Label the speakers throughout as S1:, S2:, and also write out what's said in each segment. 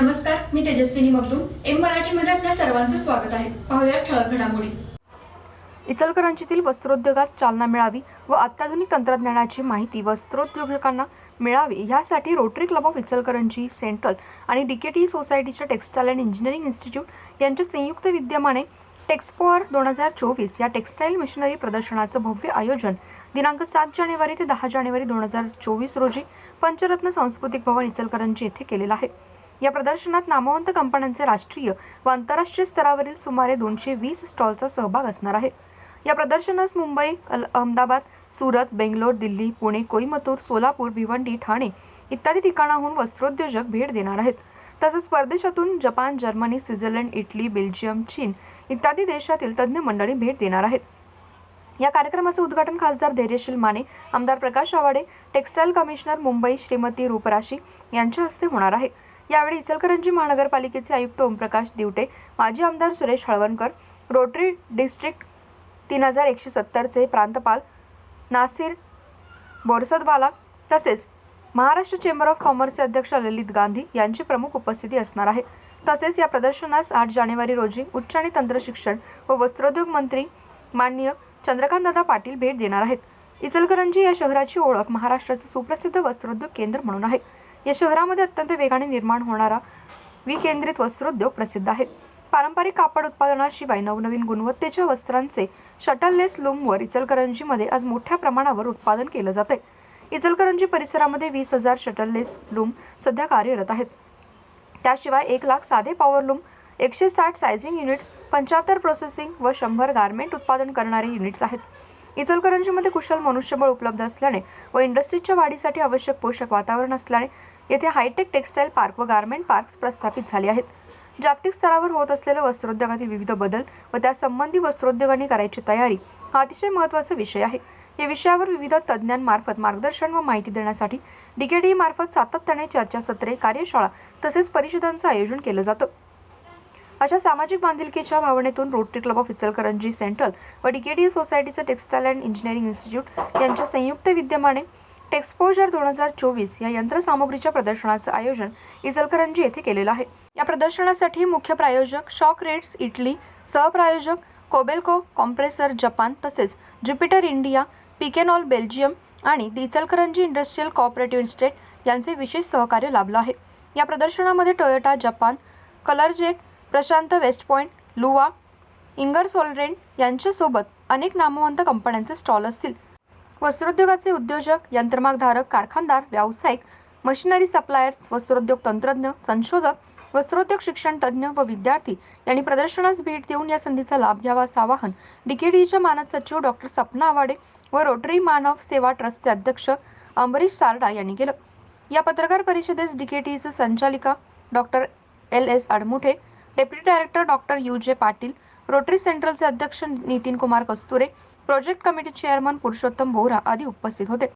S1: नमस्कार मी तेजस्विनी मगदूम. एम मराठीमध्ये आपल्या सर्वांचं स्वागत आहे. पाहूया ठळक घडामोडी.
S2: इचलकरंजीतील वस्त्रोद्योगास चालना मिळावी व अत्याधुनिक तंत्रज्ञानाची माहिती वस्त्रोद्योजकांना मिळावी यासाठी rotary club of Ichalkaranji central आणि डीकेटी सोसायटीच्या टेक्स्टाईल अँड इंजिनिअरिंग इन्स्टिट्यूट यांच्या संयुक्त विद्यमाने टेक्सपोअर दोन हजार चोवीस या टेक्स्टाईल मशिनरी प्रदर्शनाचं भव्य आयोजन दिनांक सात जानेवारी ते दहा जानेवारी दोन हजार चोवीस रोजी पंचरत्न सांस्कृतिक भवन इचलकरंजी येथे केलेलं आहे. या प्रदर्शनात नामवंत कंपन्यांचे राष्ट्रीय व आंतरराष्ट्रीय स्तरावरील सुमारे दोनशे वीस स्टॉलचा सहभाग असणार आहे. या प्रदर्शनास मुंबई अल- अहमदाबाद सुरत बेंगलोर दिल्ली पुणे कोईमतूर सोलापूर भिवंडी ठाणे इत्यादी ठिकाणाहून वस्त्रोद्योजक भेट देणार आहेत. तसंच परदेशातून Japan Germany Switzerland Italy Belgium चीन इत्यादी देशातील तज्ज्ञ मंडळी भेट देणार आहेत. या कार्यक्रमाचं उद्घाटन खासदार धैर्यशील माने आमदार प्रकाश आवाडे टेक्स्टाईल कमिशनर मुंबई श्रीमती रूपराशी यांच्या हस्ते होणार आहे. यावेळी इचलकरंजी महानगरपालिकेचे आयुक्त ओमप्रकाश दिवटे माजी आमदार सुरेश हळवणकर रोटरी डिस्ट्रिक्ट तीन हजार एकशे सत्तरचे प्रांतपाल नासिर बोरसदवाला तसेच महाराष्ट्र चेंबर ऑफ कॉमर्सचे अध्यक्ष ललित गांधी यांची प्रमुख उपस्थिती असणार आहे. तसेच या प्रदर्शनास आठ जानेवारी रोजी उच्च आणि तंत्रशिक्षण व वस्त्रोद्योग मंत्री माननीय चंद्रकांतदादा पाटील भेट देणार आहेत. इचलकरंजी या शहराची ओळख महाराष्ट्राचं सुप्रसिद्ध वस्त्रोद्योग केंद्र म्हणून आहे. या शहरामध्ये अत्यंत वेगाने निर्माण होणारा विकेंद्रित वस्त्रोद्योग प्रसिद्ध आहे. पारंपरिक कापड उत्पादनाशिवाय नवनवीन गुणवत्तेच्या वस्त्रांचे शटललेस लूमवर इचलकरंजीमध्ये आज मोठ्या प्रमाणावर उत्पादन केलं जाते इचलकरंजी परिसरामध्ये वीस हजार शटललेस लूम सध्या कार्यरत आहेत. त्याशिवाय एक लाख साधे पॉवर लूम एकशे साठ सायझिंग युनिट्स पंच्याहत्तर प्रोसेसिंग व शंभर गारमेंट उत्पादन करणारे युनिट्स आहेत. इचलकरंजीमध्ये कुशल मनुष्यबळ उपलब्ध असल्याने व इंडस्ट्रीजच्या वाढीसाठी आवश्यक पोषक वातावरण असल्याने येथे हायटेक टेक्स्टाईल पार्क व गारमेंट पार्क्स प्रस्थापित झाले आहेत. जागतिक स्तरावर होत असलेल्या वस्त्रोद्योगातील विविध बदल व त्यासंबंधी वस्त्रोद्योगांनी करायची तयारी हा अतिशय महत्त्वाचा विषय आहे. या विषयावर विविध तज्ज्ञांमार्फत मार्गदर्शन व माहिती देण्यासाठी डीकेडी मार्फत सातत्याने चर्चासत्रे कार्यशाळा तसेच परिषदांचं आयोजन केलं जातं. अशा सामाजिक बांधिलकीच्या भावनेतून rotary club of Ichalkaranji central व डीकेडी सोसायटीचं टेक्स्टाईल अँड इंजिनिअरिंग इन्स्टिट्यूट यांच्या संयुक्त विद्यमाने टेक्सपोजर दोन हजार चोवीस या यंत्रसामुग्रीच्या प्रदर्शनाचं आयोजन इचलकरंजी येथे केलेलं आहे. या प्रदर्शनासाठी मुख्य प्रायोजक शॉक रेट्स इटली सहप्रायोजक कोबेल्को कॉम्प्रेसर जपान तसेच ज्युपिटर इंडिया पिकेनॉल बेल्जियम आणि the Ichalkaranji industrial cooperative estate यांचे विशेष सहकार्य लाभलं आहे. या प्रदर्शनामध्ये Toyota Japan Colorjet Prashant West Point Luwa Ingersoll यांच्यासोबत अनेक नामवंत कंपन्यांचे स्टॉल असतील. वस्त्रोद्योगाचे उद्योजक यंत्रमागधारक कारखानदार व्यावसायिक मशिनरी सप्लायर्स वस्त्रोद्योग तंत्रज्ञ संशोधक वस्त्रोद्योग शिक्षण तज्ज्ञ व विद्यार्थी यांनी प्रदर्शनास भेट देऊन या संधीचा लाभ घ्यावा असं आवाहन डीकेडीच्या मानद सचिव डॉक्टर सपना आवाडे व रोटरी मानव सेवा ट्रस्टचे अध्यक्ष अंबरीश सारडा यांनी केलं. या पत्रकार परिषदेस डीकेटीचे संचालिका doctor L. S. Admuthe deputy director doctor U J Patil Rotary सेंट्रलचे अध्यक्ष Nitin Kumar Kasture project committee chairman Purushottam Bohra आदी उपस्थित होते.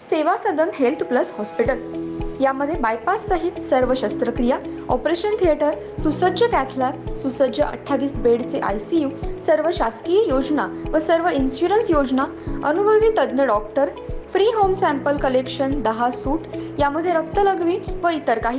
S2: Seva Sadan health plus hospital. यामध्ये बायपास सहित सर्व शस्त्रक्रिया ऑपरेशन थिएटर सुसज्ज कॅथलॅब सुसज्ज अठ्ठावीस बेडचे आय सी यू सर्व शासकीय योजना व सर्व इन्शुरन्स योजना अनुभवी तज्ज्ञ doctor free home sample collection दहा सूट यामध्ये रक्तलघवी व इतर काही